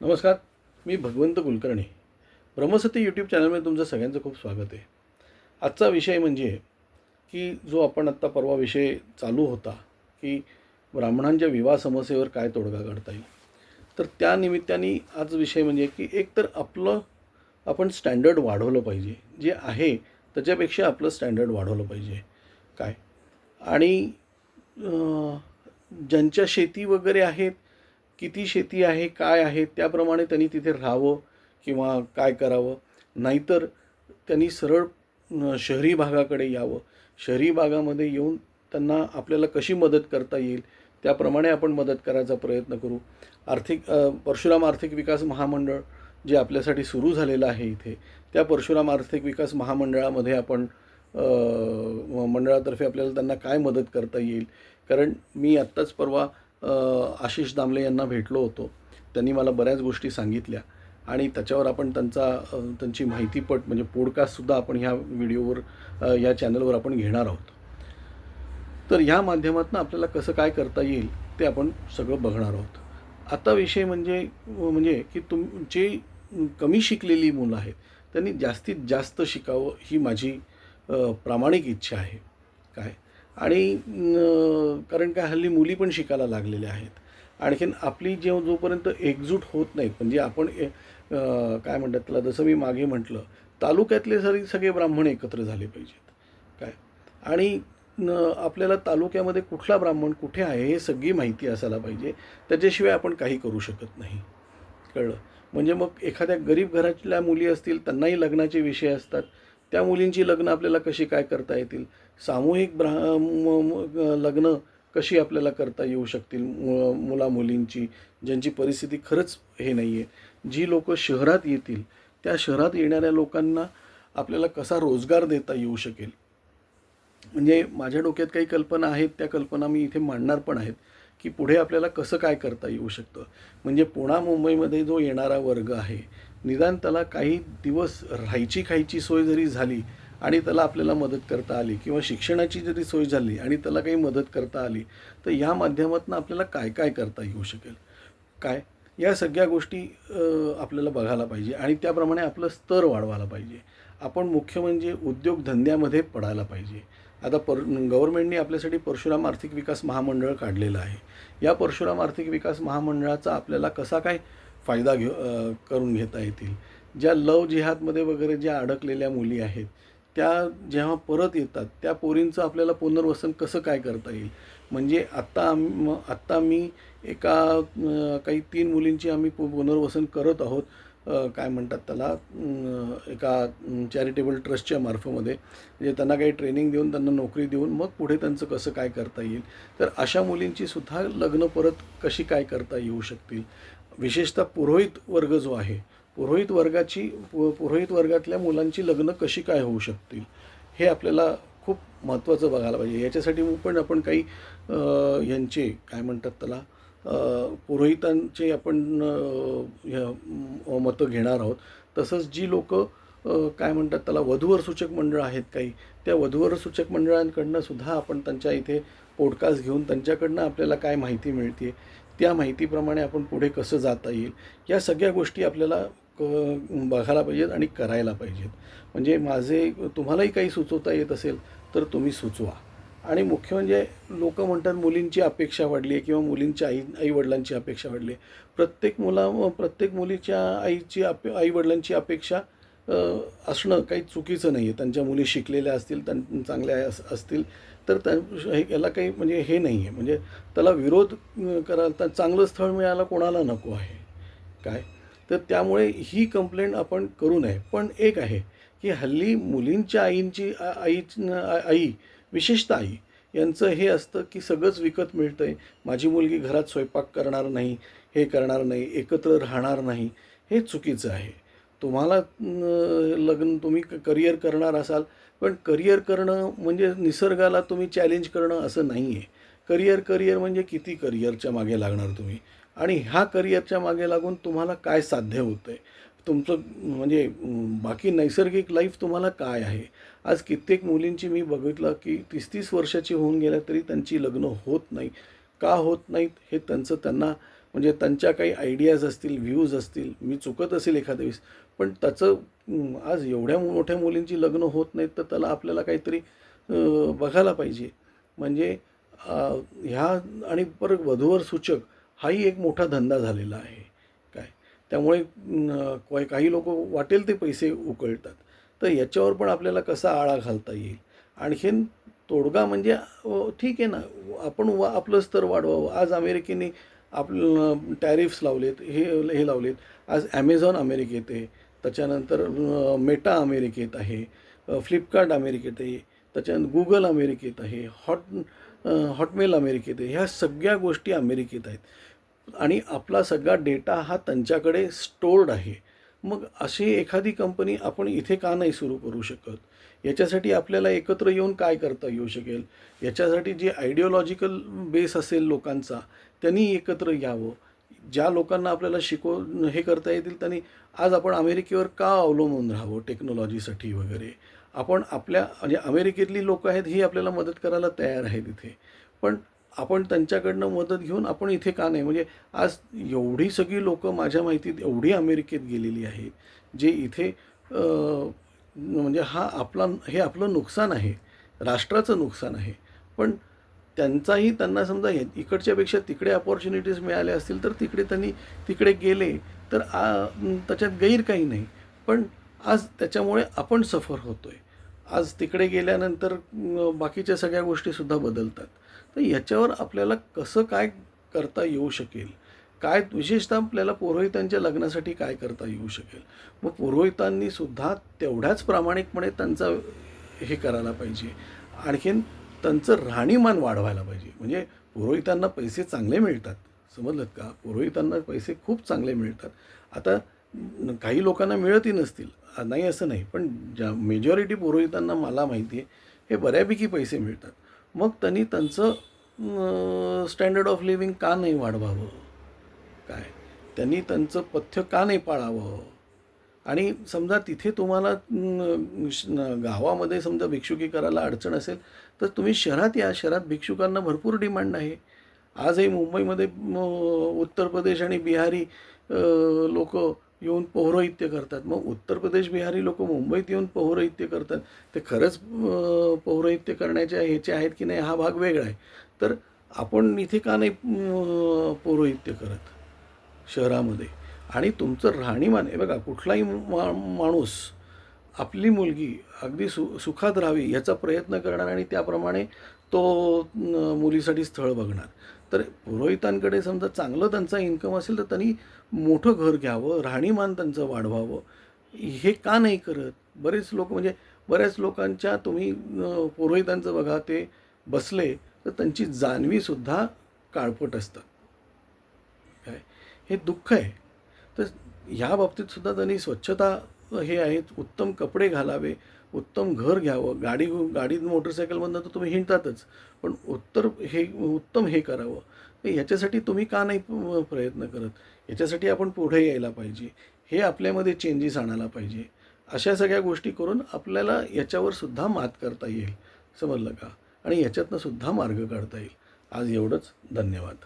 नमस्कार मी भगवंत कुलकर्णी. ब्रह्मसती यूट्यूब चॅनलमध्ये तुमचं सगळ्यांचं खूप स्वागत आहे. आजचा विषय म्हणजे की जो आपण आत्ता परवा विषय चालू होता की ब्राह्मणांच्या विवाह समस्येवर काय तोडगा काढता येईल. तर त्या निमित्ताने आज विषय म्हणजे की एक तर आपलं आपण स्टँडर्ड वाढवलं पाहिजे. जे आहे त्याच्यापेक्षा आपलं स्टँडर्ड वाढवलं पाहिजे. काय? आणि ज्यांच्या शेती वगैरे आहेत किती शेती आहे काय आहे त्याप्रमाणे त्यांनी तिथे राहावं किंवा काय करावं. नाहीतर त्यांनी सरळ शहरी भागाकडे यावं. शहरी भागामध्ये येऊन त्यांना आपल्याला कशी मदत करता येईल त्याप्रमाणे आपण मदत करायचा प्रयत्न करू. आर्थिक परशुराम आर्थिक विकास महामंडळ जे आपल्यासाठी सुरू झालेलं आहे इथे त्या परशुराम आर्थिक विकास महामंडळामध्ये आपण मंडळातर्फे आपल्याला त्यांना काय मदत करता येईल. कारण मी आत्ताच परवा आशिष दामले यांना भेटलो होतो. त्यांनी मला बऱ्याच गोष्टी सांगितल्या आणि त्याच्यावर आपण त्यांचा त्यांची माहितीपट म्हणजे पॉडकास्टसुद्धा आपण ह्या व्हिडिओवर या चॅनलवर आपण घेणार आहोत. तर ह्या माध्यमातून आपल्याला कसं काय करता येईल ते आपण सगळं बघणार आहोत. आता विषय म्हणजे म्हणजे की तुमची कमी शिकलेली मुलं आहेत त्यांनी जास्तीत जास्त शिकावं ही माझी प्रामाणिक इच्छा आहे. काय? आणि कारण काय हल्ली मुली पण शिकायला लागलेल्या आहेत. आणखीन आपली जेव्हा जोपर्यंत एकजूट होत नाहीत म्हणजे आपण काय म्हणतात त्याला जसं मी मागे म्हटलं तालुक्यातले सरी सगळे ब्राह्मण एकत्र झाले पाहिजेत. काय? आणि आपल्याला तालुक्यामध्ये कुठला ब्राह्मण कुठे आहे हे सगळी माहिती असायला पाहिजे. त्याच्याशिवाय आपण काही करू शकत नाही. कळलं? म्हणजे मग एखाद्या गरीब घरातल्या मुली असतील त्यांनाही लग्नाचे विषय असतात. त्या मुलींची लग्न आपल्याला कशी काय करता येतील? सामूहिक ब्रा म- लग्न कशी आपल्याला करता येऊ शकतील मु मुला मुलींची? ज्यांची परिस्थिती खरंच हे नाही आहे जी लोकं शहरात येतील त्या शहरात येणाऱ्या लोकांना आपल्याला कसा रोजगार देता येऊ शकेल? म्हणजे माझ्या डोक्यात काही कल्पना आहेत त्या कल्पना मी इथे मांडणार पण आहेत. की पुढे आपल्याला कसं काय करता येऊ शकतं? म्हणजे पुणा मुंबईमध्ये जो येणारा वर्ग आहे निदान त्याला काही दिवस राहायची खायची सोय जरी झाली आणि त्याला आपल्याला मदत करता आली किंवा शिक्षणाची जरी सोय झाली आणि त्याला काही मदत करता आली तर या माध्यमातून आपल्याला काय काय करता येऊ शकेल? काय? या सगळ्या गोष्टी आपल्याला बघायला पाहिजे आणि त्याप्रमाणे आपलं स्तर वाढवायला पाहिजे. आपण मुख्य म्हणजे उद्योगधंद्यामध्ये पडायला पाहिजे. आता पर गव्हर्नमेंटने आपल्यासाठी परशुराम आर्थिक विकास महामंडळ काढलेलं आहे. या परशुराम आर्थिक विकास महामंडळाचा आपल्याला कसा काय फायदा घेऊ करून घेता येतील? ज्या लव जिहादमध्ये वगैरे ज्या अडकलेल्या मुली आहेत त्या जेव्हा परत येतात त्या पोरींचं आपल्याला पुनर्वसन कसं काय करता येईल? म्हणजे आत्ता आम आत्ता मी एका काही तीन मुलींची आम्ही पु पुनर्वसन करत आहोत काय म्हणतात त्याला एका चॅरिटेबल ट्रस्टच्या मार्फमध्ये. म्हणजे त्यांना काही ट्रेनिंग देऊन त्यांना नोकरी देऊन मग पुढे त्यांचं कसं काय करता येईल? तर अशा मुलींची सुद्धा लग्न परत कशी काय करता येऊ शकतील? विशेषतः पुरोहित वर्ग जो आहे पुरोहित वर्गाची पु पुरोहित वर्गातल्या मुलांची लग्न कशी काय होऊ शकतील? हे आपल्याला खूप महत्त्वाचं बघायला पाहिजे. याच्यासाठी पण आपण काही यांचे काय म्हणतात त्याला पुरोहितांचे आपण ह्या, मतं घेणार आहोत. तसंच जी लोक काय म्हणतात त्याला वधूवर सूचक मंडळ आहेत काही त्या वधूवर सूचक मंडळांकडनं सुद्धा आपण त्यांच्या इथे पॉडकास्ट घेऊन त्यांच्याकडनं आपल्याला काय माहिती मिळते त्या माहितीप्रमाणे आपण पुढे कसं जाता येईल या सगळ्या गोष्टी आपल्याला क बघायला पाहिजेत आणि करायला पाहिजेत. म्हणजे माझे तुम्हालाही काही सुचवता येत असेल तर तुम्ही सुचवा. आणि मुख्य म्हणजे लोक म्हणतात मुलींची अपेक्षा वाढली आहे किंवा मुलींच्या आई आईवडिलांची अपेक्षा वाढली आहे. प्रत्येक मुला प्रत्येक मुलीच्या आईची अपे आईवडिलांची अपेक्षा असणं काही चुकीचं नाही आहे त्यांच्या मुली शिकलेल्या असतील त्यां चांगल्या अस असतील तर त्या हे- याला काही म्हणजे हे नाही आहे म्हणजे त्याला विरोध करायला तर चांगलं स्थळ मिळायला कोणाला नको आहे? काय? तर त्यामुळे ही कंप्लेंट आपण करू नये. पण एक आहे की हल्ली मुलींच्या आईंची आ- आई आई विशेषतः आई यांचं हे असतं की सगळंच विकत मिळतं आहे माझी मुलगी घरात स्वयंपाक करणार नाही हे करणार नाही एकत्र राहणार नाही हे चुकीचं आहे. तुम्हाला लग्न तुम्ही करिअर करणार असाल पण करिअर करणं म्हणजे निसर्गाला तुम्ही चॅलेंज करणं असं नाही आहे करिअर करिअर म्हणजे किती करिअरच्या मागे लागणार तुम्ही? आणि ह्या करिअरच्या मागे लागून तुम्हाला काय साध्य होतं आहे तुमचं म्हणजे बाकी नैसर्गिक लाईफ तुम्हाला काय आहे? आज कित्येक मुलींची मी बघितलं की तीस तीस वर्षाची होऊन गेल्या तरी त्यांची लग्न होत नाही. का होत नाहीत हे त्यांचं त्यांना म्हणजे त्यांच्या काही आयडियाज असतील व्ह्यूज असतील मी चुकत असेल एखाद्या वेळेस पण त्याचं आज एवढ्या मोठ्या मुलींची लग्न होत नाहीत तर त्याला आपल्याला काहीतरी बघायला पाहिजे. म्हणजे ह्या आणि परत वधूवर सूचक हाही एक मोठा धंदा झालेला आहे. त्यामुळे काही लोक वाटेल ते पैसे उकळतात. तर याच्यावर पण आपल्याला कसा आळा घालता येईल? आणखीन तोडगा म्हणजे ठीक आहे ना आपण वा आपलं स्तर वाढवावं. आज अमेरिकेने आपलं टॅरिफ्स लावलेत हे हे लावलेत. आज ॲमेझॉन अमेरिकेत आहे. त्याच्यानंतर मेटा अमेरिकेत आहे. फ्लिपकार्ट अमेरिकेत आहे. त्याच्यानंतर गुगल अमेरिकेत आहे. हॉट हॉटमेल अमेरिकेत आहे. ह्या सगळ्या गोष्टी अमेरिकेत आहेत. आणि आपला सगळा डेटा हा त्यांच्याकडे स्टोर्ड आहे. मग अशी एखादी कंपनी आपण इथे का नाही सुरू करू शकत? याच्यासाठी आपल्याला एकत्र येऊन काय करता येऊ शकेल? याच्यासाठी जे आयडिओलॉजिकल बेस असेल लोकांचा त्यांनी एकत्र यावं. ज्या लोकांना आपल्याला शिकव हे करता येतील त्यांनी आज आपण अमेरिकेवर का अवलंबून राहावं टेक्नॉलॉजीसाठी वगैरे? आपण आपल्या म्हणजे अमेरिकेतली लोकं आहेत ही आपल्याला मदत करायला तयार आहेत इथे. पण आपण त्यांच्याकडनं मदत घेऊन आपण इथे का नाही? म्हणजे आज एवढी सगळी लोकं माझ्या माहितीत एवढी अमेरिकेत गेलेली आहेत जे इथे म्हणजे हा आपला हे आपलं नुकसान आहे राष्ट्राचं नुकसान आहे. पण त्यांचाही त्यांना समजा इकडच्यापेक्षा तिकडे अपॉर्च्युनिटीज मिळाल्या असतील तर तिकडे त्यांनी तिकडे गेले तर आ, त्याच्यात गैर काही नाही. पण आज त्याच्यामुळे आपण सफर होतो आहे आज तिकडे गेल्यानंतर बाकीच्या सगळ्या गोष्टीसुद्धा बदलतात. तर याच्यावर आपल्याला कसं काय करता येऊ शकेल? काय विशेषतः आपल्याला पुरोहितांच्या लग्नासाठी काय करता येऊ शकेल? मग पुरोहितांनी सुद्धा तेवढ्याच प्रामाणिकपणे त्यांचा हे करायला पाहिजे. आणखीन त्यांचं राहणीमान वाढवायला पाहिजे. म्हणजे पुरोहितांना पैसे चांगले मिळतात. समजलं का? पुरोहितांना पैसे खूप चांगले मिळतात. आता काही लोकांना मिळतही नसतील. नाही असं नाही. पण ज्या मेजॉरिटी पुरोहितांना मला माहिती आहे हे बऱ्यापैकी पैसे मिळतात. मग त्यांनी त्यांचं स्टँडर्ड ऑफ लिव्हिंग का नाही वाढवावं? काय? त्यांनी त्यांचं पथ्य का नाही पाळावं? आणि समजा तिथे तुम्हाला गावामध्ये समजा भिक्षुकी करायला अडचण असेल तर तुम्ही शहरात या. शहरात भिक्षुकांना भरपूर डिमांड आहे. आजही मुंबईमध्ये म, उत्तर प्रदेश आणि बिहारी लोक येऊन पौरोहित्य करतात. मग उत्तर प्रदेश बिहारी लोक मुंबईत येऊन पौरोहित्य करतात. ते खरंच पौरोहित्य करण्याच्या ह्याचे आहेत की नाही हा भाग वेगळा आहे. तर आपण इथे का नाही पौरोहित्य करत शहरामध्ये? आणि तुमचं राहणीमान आहे बघा कुठलाही मा माणूस आपली मुलगी अगदी सु सुखात राहावी याचा प्रयत्न करणार आणि त्याप्रमाणे तो मुलीसाठी स्थळ बघणार. तर पुरोहितांकडे समजा चांगलं त्यांचा इन्कम असेल तर त्यांनी मोठं घर घ्यावं राहणीमान त्यांचं वाढवावं. हे का नाही करत? बरेच लोक म्हणजे बऱ्याच लोकांच्या तुम्ही पुरोहितांचं बघा ते बसले तर त्यांची जाणवीसुद्धा काळपट असतात. काय? हे दुःख आहे. तर ह्या बाबतीत सुद्धा त्यांनी स्वच्छता हे आहेत उत्तम कपडे घालावे उत्तम घर घ्यावं. गाडी गाडी मोटरसायकलमधनं तर तुम्ही हिंडतातच. पण उत्तर हे उत्तम हे करावं. तर ह्याच्यासाठी तुम्ही का नाही प्रयत्न करत? याच्यासाठी आपण पुढे यायला पाहिजे. हे आपल्यामध्ये चेंजेस आणायला पाहिजे. अशा सगळ्या गोष्टी करून आपल्याला याच्यावर सुद्धा मात करता येईल. समजलं का? आणि याच्यातनं सुद्धा मार्ग काढता येईल. आज एवढंच. धन्यवाद.